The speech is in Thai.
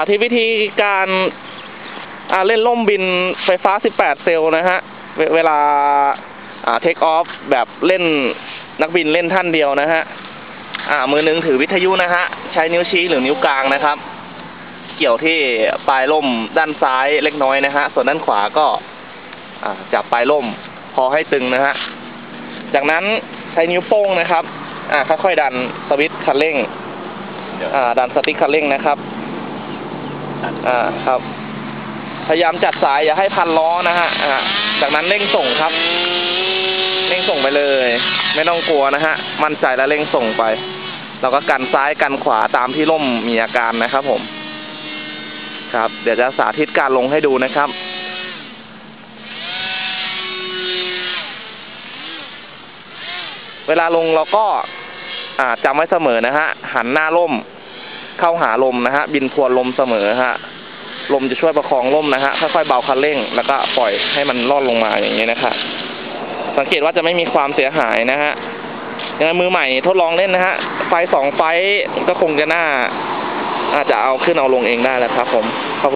าธิตวิธีการเล่นล่มบินไฟฟ้า 18 เซลล์นะฮะ เวลาเทคออฟแบบเล่นนักบินเล่นท่านเดียวนะฮะอ่ามือหนึงถือวิทยุนะฮะ ใช้นิ้วชี้หรือนิ้วกลางนะครับ เกี่ยวที่ปลายล่มด้านซ้ายเล็กน้อยนะฮะ ส่วนด้านขวาก็จับปลายล่มพอให้ตึงนะฮะ จากนั้นใช้นิ้วโป้งนะครับ อ่าค่อยๆดันสวิตช์คันเร่ง อ่า ดันสติ๊กคันเร่งนะครับ อ่าครับ พยายามจัดสายอย่าให้พันล้อนะฮะอ่าจากนั้นเร่งส่งครับ เร่งส่งไปเลย ไม่ต้องกลัวนะฮะ มั่นใจแล้วเร่งส่งไป เราก็กันซ้ายกันขวาตามที่ล่มมีอาการนะครับผม ครับ เดี๋ยวจะสาธิตการลงให้ดูนะครับเวลาลงเราก็อ่าจำไว้เสมอนะฮะ หันหน้าล่ม เข้าหาลมนะฮะ บินทวนลมเสมอฮะ ลมจะช่วยประคองล่มนะฮะ ค่อยๆเบาคันเร่ง แล้วก็ปล่อยให้มันล่อนลงมาอย่างนี้นะครับ สังเกตว่าจะไม่มีความเสียหายนะฮะยังไงมือใหม่ทดลองเล่นนะฮะ ไฟสองไฟก็คงจะน่าอาจจะเอาขึ้นเอาลงเองได้แล้วครับผม ขอบคุณ